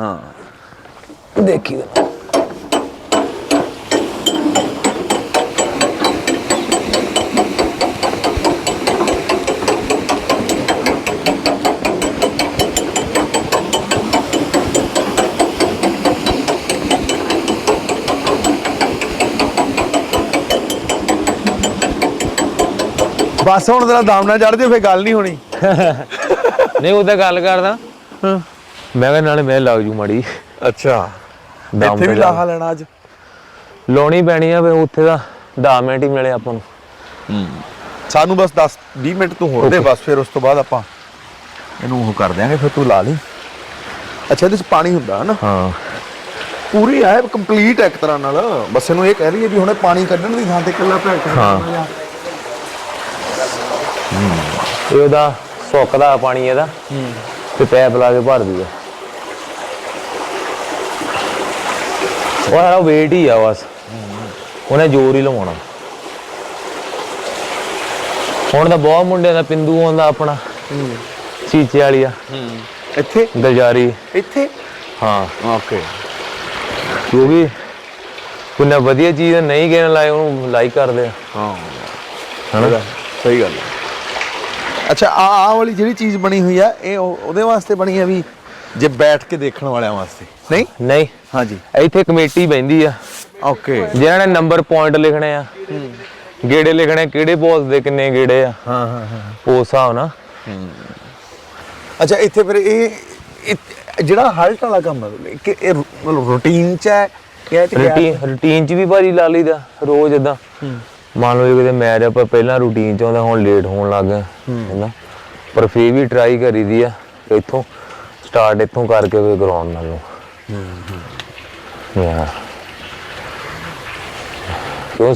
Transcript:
ਹਾਂ। ਦੇਖੀ ਬਸ ਹੁਣ ਤੇਰਾ ਦਾਮ ਨਾ ਚੜ ਜੇ ਫੇ ਗੱਲ ਨਹੀਂ ਹੋਣੀ। ਨਹੀਂ ਉਹਦਾ ਗੱਲ ਕਰਦਾ। ਮੈਂ ਕਿਹਾ ਨਾਲੇ ਮੈਂ ਲੱਗ ਜੂ ਮੜੀ। ਅੱਛਾ। ਦਾਮ ਇੱਥੇ ਵੀ ਤੇ ਲਾਹਾ ਲੈਣਾ ਅੱਜ? ਲਾਉਣੀ ਪੈਣੀ ਆ ਵੀ ਉੱਥੇ ਦਾ 10 ਮਿੰਟ ਹੀ ਮਿਲੇ ਆਪਾਂ ਨੂੰ। ਸਾਨੂੰ ਬਸ 10 20 ਮਿੰਟ ਤੂੰ ਹੋਰ ਦੇ ਬਸ ਫਿਰ ਉਸ ਤੋਂ ਬਾਅਦ ਆਪਾਂ ਇਹਨੂੰ ਉਹ ਕਰ ਦਿਆਂਗੇ ਫਿਰ ਤੂੰ ਲਾ ਲਈ। ਅੱਛਾ ਇਹਦੇ ਚ ਪਾਣੀ ਹੁੰਦਾ ਹੈ ਨਾ ਹਾਂ। ਪੂਰੀ ਹੈ ਕੰਪਲੀਟ ਇੱਕ ਤਰ੍ਹਾਂ ਨਾਲ। ਬਸ ਇਹਨੂੰ ਇਹ ਕਹਿ ਲਈਏ ਵੀ ਹੁਣੇ ਪਾਣੀ ਕੱਢਣ ਦੀ ਥਾਂ ਤੇ ਇਕੱਲਾ ਪੈਕ ਹਾਂ। ਇਹ ਉਹਦਾ ਸੁੱਕਦਾ ਪਾਣੀ ਇਹਦਾ। ਤੇ ਪੈਪ ਲਾ ਕੇ ਭਰ ਦੂਗਾ ਉਹ ਸਾਰਾ ਵੇਟ ਹੀ ਆ ਬਸ। ਉਹਨੇ ਜ਼ੋਰ ਹੀ ਲਵਾਉਣਾ। ਹੁਣ ਤਾਂ ਬਹੁਤ ਮੁੰਡਿਆਂ ਦਾ ਪਿੰਦੂ ਆਉਂਦਾ ਆਪਣਾ। ਚੀਚੇ ਵਾਲੀ ਆ। ਇੱਥੇ? ਗਲਜਾਰੀ। ਇੱਥੇ? ਹਾਂ। ਓਕੇ। ਕਿਉਂਕਿ ਕੋਈ ਵਧੀਆ ਚੀਜ਼ ਨਹੀਂ ਕਹਿਣ ਲਾਏ ਉਹਨੂੰ ਲਾਈਕ ਕਰਦੇ ਆ। ਹਾਂ। ਹਨਾ? ਸਹੀ ਗੱਲ ਹੈ ਅੱਛਾ ਆ ਆ ਵਾਲੀ ਜਿਹੜੀ ਚੀਜ਼ ਬਣੀ ਹੋਈ ਆ ਇਹ ਉਹ- ਉਹਦੇ ਵਾਸਤੇ ਬਣੀ ਹੈ ਵੀ ਜੇ ਬੈਠ ਕੇ ਦੇਖਣ ਵਾਲਿਆਂ ਵਾਸਤੇ। ਨਹੀਂ? ਨਹੀਂ। ਹਾਂਜੀ। ਇੱਥੇ ਕਮੇਟੀ ਬੈਂਦੀ ਆ। ਓਕੇ। ਜਿਹਨਾਂ ਨੇ ਨੰਬਰ ਪੁਆਇੰਟ ਲਿਖਣੇ ਆ। ਗੇੜੇ ਲਿਖਣੇ ਕਿਹੜੇ ਬੋਸ ਦੇ ਕਿੰਨੇ ਗੇੜੇ ਆ। ਹਾਂ ਹਾਂ ਹਾਂ। ਉਸ ਹਿਸਾਬ ਨਾਲ। ਅੱਛਾ ਇੱਥੇ ਫਿਰ ਇਹ ਜਿਹੜਾ ਹਲਟ ਵਾਲਾ ਕੰਮ ਹੈ ਕਿ ਇਹ ਰੂਟੀਨ ਚ ਹੈ ਜਾਂ ਰੂਟੀਨ ਰੂਟੀਨ ਚ ਵੀ ਭਾਰੀ ਲਾ ਲਈਦਾ ਰੋਜ਼ ਇਦਾਂ ਮੰਨ ਲਓ ਜੇ ਕਿਤੇ ਮੈਚ ਆਪਾਂ ਪਹਿਲਾਂ ਰੂਟੀਨ ਚ ਆਉਂਦਾ ਹੁਣ ਲੇਟ ਹੋਣ ਲੱਗ ਗਿਆ। ਹੈਨਾ? ਪਰ ਫੇਰ ਵੀ ਟਰਾਈ ਕਰੀਦੀ ਆ ਇੱਥੋਂ। ਸਟਾਰਟ ਇੱਥੋਂ ਕਰਕੇ ਫਿਰ ਗਰਾਊਂਡ ਨਾਲ। ਨੂੰ ਹੂੰ। ਹੂੰ ਕਿਉਂ